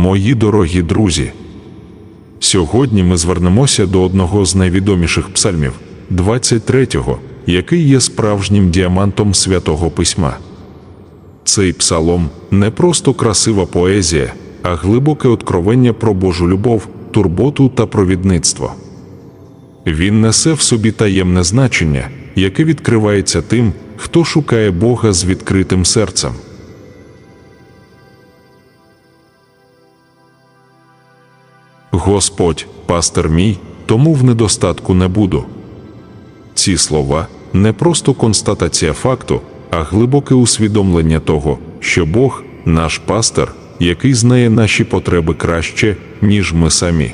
Мої дорогі друзі, сьогодні ми звернемося до одного з найвідоміших псальмів, 23-го, який є справжнім діамантом святого письма. Цей псалом не просто красива поезія, а глибоке откровення про Божу любов, турботу та провідництво. Він несе в собі таємне значення, яке відкривається тим, хто шукає Бога з відкритим серцем. Господь, пастир мій, тому в недостатку не буду. Ці слова не просто констатація факту, а глибоке усвідомлення того, що Бог наш пастир, який знає наші потреби краще, ніж ми самі.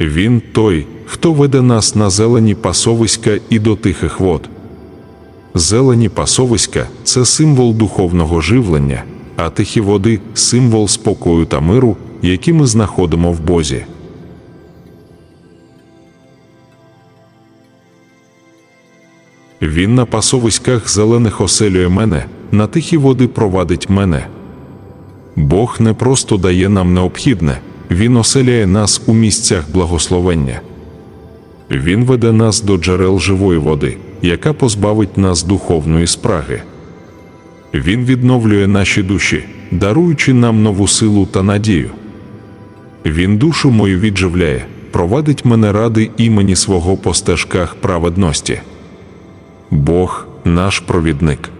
Він той, хто веде нас на зелені пасовиська і до тихих вод. Зелені пасовиська це символ духовного живлення, а тихі води символ спокою та миру, які ми знаходимо в Бозі. Він на пасовиськах зелених оселює мене, на тихі води провадить мене. Бог не просто дає нам необхідне, Він оселяє нас у місцях благословення. Він веде нас до джерел живої води, яка позбавить нас духовної спраги. Він відновлює наші душі, даруючи нам нову силу та надію. Він душу мою відживляє, провадить мене ради імені свого по стежках праведності. Бог наш провідник,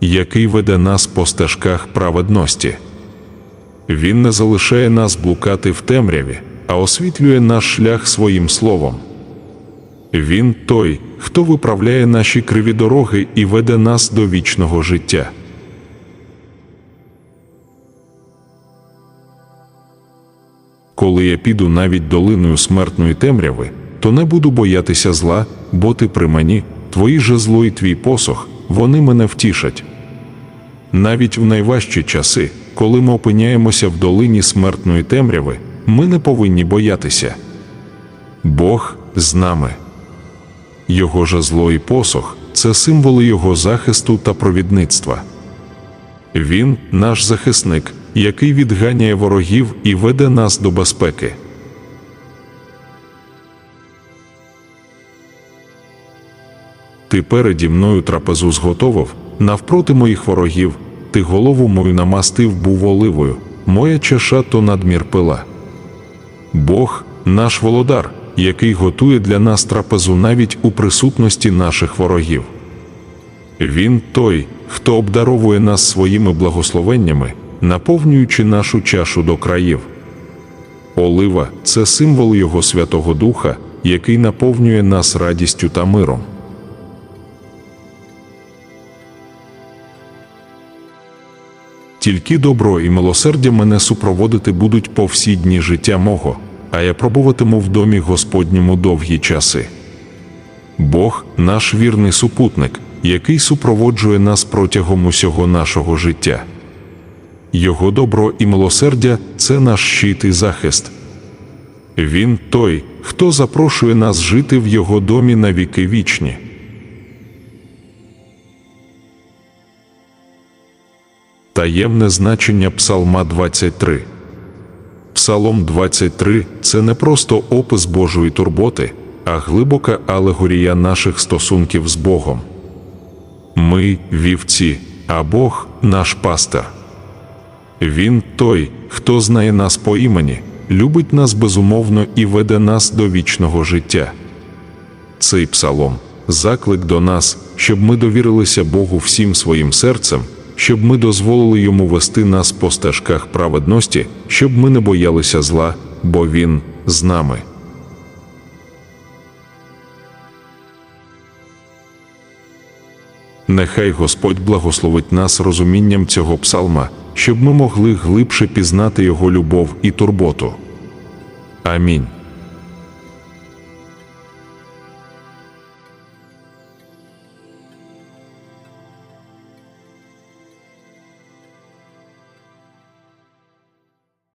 який веде нас по стежках праведності. Він не залишає нас блукати в темряві, а освітлює наш шлях своїм словом. Він той, хто виправляє наші криві дороги і веде нас до вічного життя. Коли я піду навіть долиною смертної темряви, то не буду боятися зла, бо ти при мені, твої жезло і твій посох, вони мене втішать. Навіть в найважчі часи, коли ми опиняємося в долині смертної темряви, ми не повинні боятися. Бог з нами. Його жезло і посох це символи Його захисту та провідництва. Він наш захисник, який відганяє ворогів і веде нас до безпеки. Ти переді мною трапезу зготовив, навпроти моїх ворогів, ти голову мою намастив був оливою, моя чаша то надмір пила. Бог наш володар, який готує для нас трапезу навіть у присутності наших ворогів. Він той, хто обдаровує нас своїми благословеннями, наповнюючи нашу чашу до країв. Олива це символ Його Святого Духа, який наповнює нас радістю та миром. Тільки добро і милосердя мене супроводити будуть по всі дні життя мого, а я пробуватиму в домі Господньому довгі часи. Бог наш вірний супутник, який супроводжує нас протягом усього нашого життя. Його добро і милосердя це наш щит і захист. Він той, хто запрошує нас жити в Його домі на віки вічні. Таємне значення Псалма 23 Псалом 23 це не просто опис Божої турботи, а глибока алегорія наших стосунків з Богом. Ми вівці, а Бог наш пастир. Він той, хто знає нас по імені, любить нас безумовно і веде нас до вічного життя. Цей псалом заклик до нас, щоб ми довірилися Богу всім своїм серцем, щоб ми дозволили йому вести нас по стежках праведності, щоб ми не боялися зла, бо Він з нами. Нехай Господь благословить нас розумінням цього псалма, щоб ми могли глибше пізнати Його любов і турботу. Амінь.